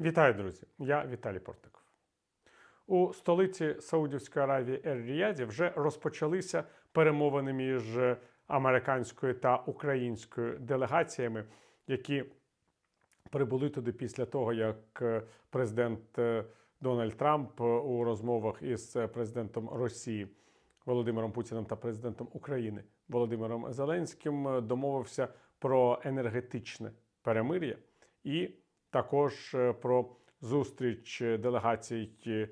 Вітаю, друзі! Я Віталій Портников. У столиці Саудівської Аравії Ер-Ріяді вже розпочалися перемовини між американською та українською делегаціями, які прибули туди після того, як е, президент е, Дональд Трамп е, у розмовах із президентом Росії Володимиром Путіним та президентом України Володимиром Зеленським домовився про енергетичне перемир'я і також е, про зустріч е, делегацій е,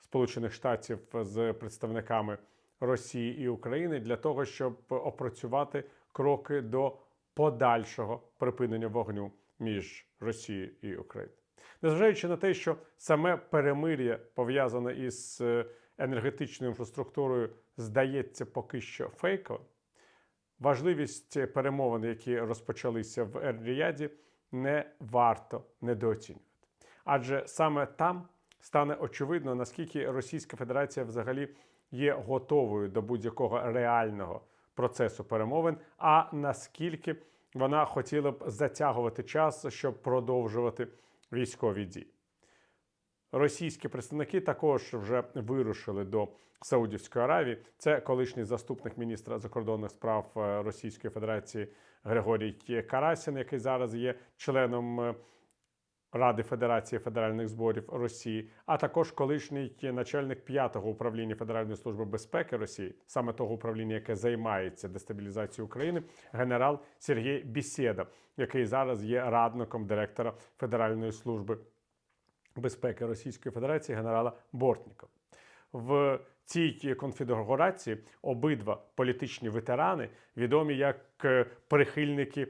Сполучених Штатів з представниками Росії і України для того, щоб опрацювати кроки до подальшого припинення вогню між Росією і Україною. Незважаючи на те, що саме перемир'я пов'язане із енергетичною інфраструктурою здається поки що фейковим, важливість перемовин, які розпочалися в Ер-Ріяді, не варто недооцінювати. Адже саме там стане очевидно, наскільки Російська Федерація взагалі є готовою до будь-якого реального процесу перемовин, а наскільки вона хотіла б затягувати час, щоб продовжувати військові дії. Російські представники також вже вирушили до Саудівської Аравії. Це колишній заступник міністра закордонних справ е, Російської Федерації Григорій Карасін, який зараз є членом е, Ради Федерації федеральних зборів Росії, а також колишній начальник п'ятого управління Федеральної служби безпеки Росії, саме того управління, яке займається дестабілізацією України, генерал Сергій Бісєда, який зараз є радником директора Федеральної служби безпеки Російської Федерації генерала Бортнікова. В цій конфігурації обидва політичні ветерани відомі як е, прихильники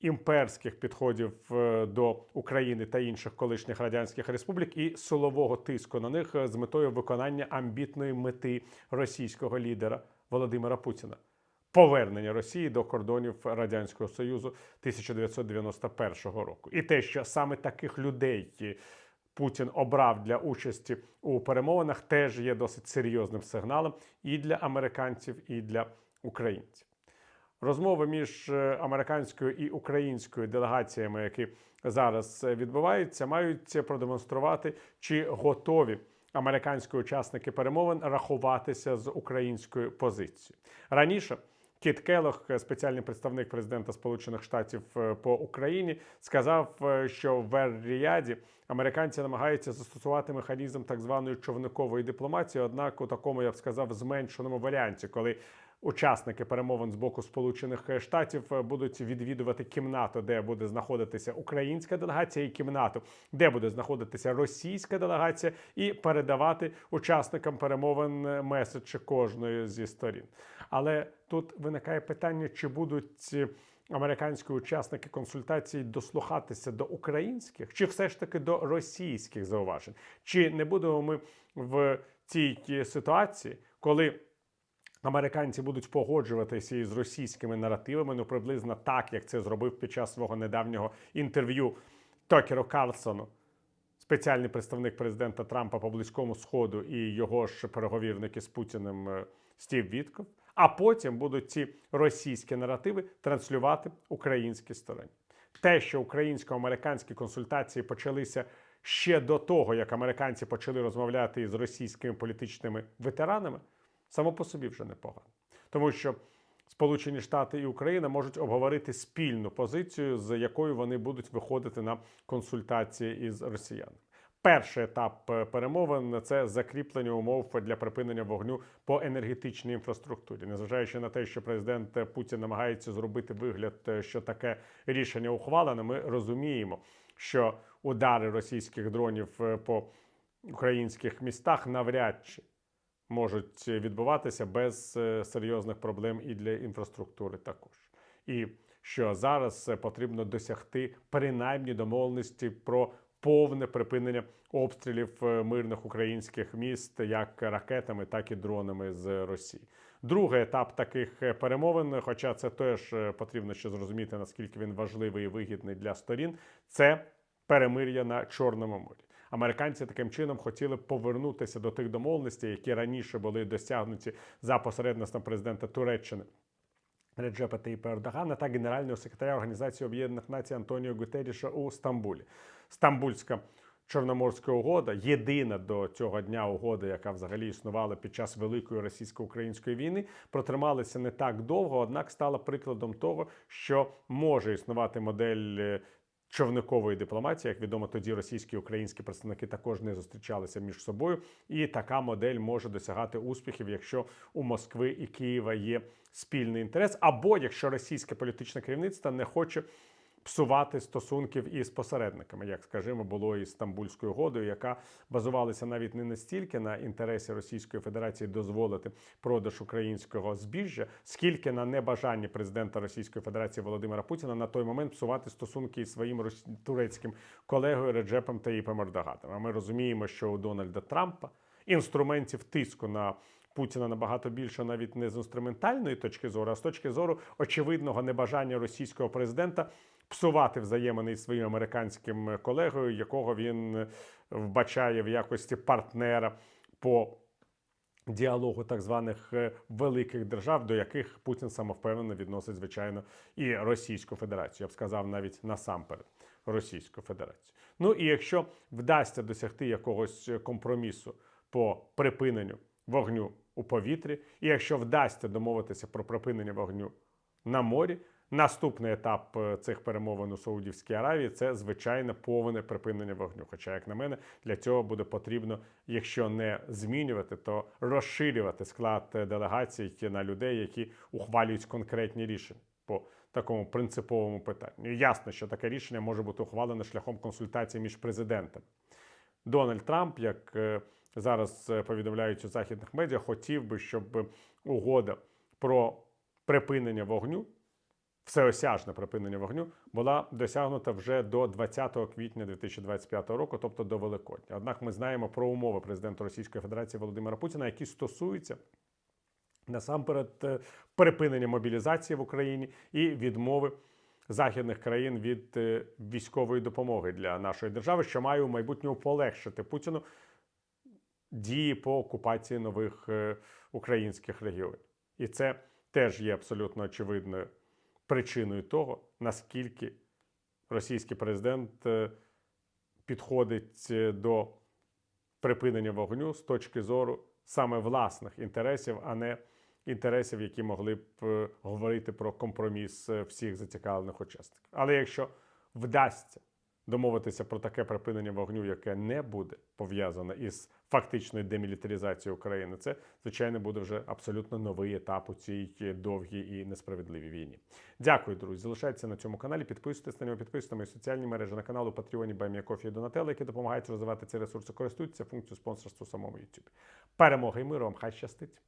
імперських підходів е, до України та інших колишніх радянських республік і силового тиску на них е, з метою виконання амбітної мети російського лідера Володимира Путіна. Повернення Росії до кордонів Радянського Союзу 1991 року, і те, що саме таких людей Путін обрав для участі у перемовинах, теж є досить серйозним сигналом і для американців, і для українців. Розмови між е, американською і українською делегаціями, які зараз е, відбуваються, мають продемонструвати, чи готові американські учасники перемовин рахуватися з українською позицією раніше. Кіт Келох, спеціальний представник президента Сполучених Штатів е, по Україні, сказав, е, що в Ер-Ріяді американці намагаються застосувати механізм так званої човникової дипломатії однак у такому, я б сказав, зменшеному варіанті, коли учасники перемовин з боку Сполучених Штатів е, будуть відвідувати кімнату, де буде знаходитися українська делегація, і кімнату, де буде знаходитися російська делегація, і передавати учасникам перемовин меседжі кожної зі сторін. Але тут виникає питання, чи будуть американські учасники консультацій дослухатися до українських, чи все ж таки до російських зауважень? Чи не будемо ми в цій ситуації, коли Американці будуть погоджуватися із російськими наративами, ну приблизно так, як це зробив під час свого недавнього інтерв'ю Токеру Карлсону, спеціальний представник президента Трампа по близькому сходу і його ж переговірники з Путіним е, Стів Вітков. А потім будуть ці російські наративи транслювати українській стороні. Те, що українсько-американські консультації почалися ще до того, як американці почали розмовляти із російськими політичними ветеранами, само по собі вже непогано. Тому що Сполучені Штати і Україна можуть обговорити спільну позицію, з якою вони будуть виходити на консультації із росіянами. Перший етап е, перемовин це закріплення умов для припинення вогню по енергетичній інфраструктурі, незважаючи на те, що президент Путін намагається зробити вигляд, е, що таке рішення ухвалене. Ми розуміємо, що удари російських дронів е, по українських містах навряд чи можуть відбуватися без е, серйозних проблем і для інфраструктури також. І що зараз е, потрібно досягти принаймні домовленості про повне припинення обстрілів е, мирних українських міст як ракетами, так і дронами з Росії. Другий етап таких перемовин, хоча це теж потрібно ще зрозуміти, наскільки він важливий і вигідний для сторін, це перемир'я на Чорному морі. Американці таким чином хотіли повернутися до тих домовленостей, які раніше були досягнуті за посередництвом президента Туреччини. Реджепа Тейпа Ердогана та генерального секретаря Організації Об'єднаних Націй Антоніо Гутеріша у Стамбулі. Стамбульська Чорноморська угода, єдина до цього дня угода, яка взагалі існувала під час великої російсько-української війни, протрималася не так довго, однак стала прикладом того, що може існувати модель. Човникової дипломатії, як відомо, тоді російські і українські представники також не зустрічалися між собою, і така модель може досягати успіхів, якщо у Москви і Києва є спільний інтерес, або якщо російське політичне керівництво не хоче псувати стосунків із посередниками, як скажімо, було із Стамбульською угодою, яка базувалася навіть не настільки на інтересі Російської Федерації дозволити продаж українського збіжжя, скільки на небажанні президента Російської Федерації Володимира Путіна на той момент псувати стосунки із своїм турецьким колегою Реджепом Таїпом Ердогатом. А ми розуміємо, що у Дональда Трампа інструментів тиску на Путіна набагато більше навіть не з інструментальної точки зору, а з точки зору очевидного небажання російського президента псувати взаємини із своїм американським колегою, якого він е, вбачає в якості партнера по діалогу так званих е, великих держав, до яких Путін самовпевнено відносить, звичайно, і Російську Федерацію. Я б сказав навіть насамперед Російську Федерацію. Ну і якщо вдасться досягти якогось компромісу по припиненню вогню у повітрі, і якщо вдасться домовитися про припинення вогню на морі. Наступний етап е, цих перемовин у Саудівській Аравії це звичайне повне припинення вогню. Хоча, як на мене, для цього буде потрібно, якщо не змінювати, то розширювати склад е, делегацій на людей, які ухвалюють конкретні рішення по такому принциповому питанню. Ясно, що таке рішення може бути ухвалене шляхом консультації між президентами. Дональд Трамп, як е, зараз е, повідомляють у західних медіа, хотів би, щоб угода про припинення вогню, всеосяжне припинення вогню, була досягнута вже до 20 квітня 2025 року, тобто до Великодня. Однак ми знаємо про умови президента Російської Федерації Володимира Путіна, які стосуються насамперед е, припинення мобілізації в Україні і відмови західних країн від е, військової допомоги для нашої держави, що має у майбутньому полегшити Путіну дії по окупації нових е, українських регіонів. І це теж є абсолютно очевидною причиною того, наскільки російський президент е, підходить е, до припинення вогню з точки зору саме власних інтересів, а не інтересів, які могли б говорити про компроміс всіх зацікавлених учасників. Але якщо вдасться домовитися про таке припинення вогню, яке не буде пов'язане із фактичною демілітаризацією України, це звичайно буде вже абсолютно новий етап у цій довгій і несправедливій війні. Дякую, друзі. Залишайтеся на цьому каналі. Підписуйтесь на нього, підписуйтесь на мої соціальні мережі на канал у Патреоні Баймія Кофі і Донателло, які допомагають розвивати ці ресурси. Користуйтеся функцією спонсорства самому YouTube. Перемоги і миру вам хай щастить!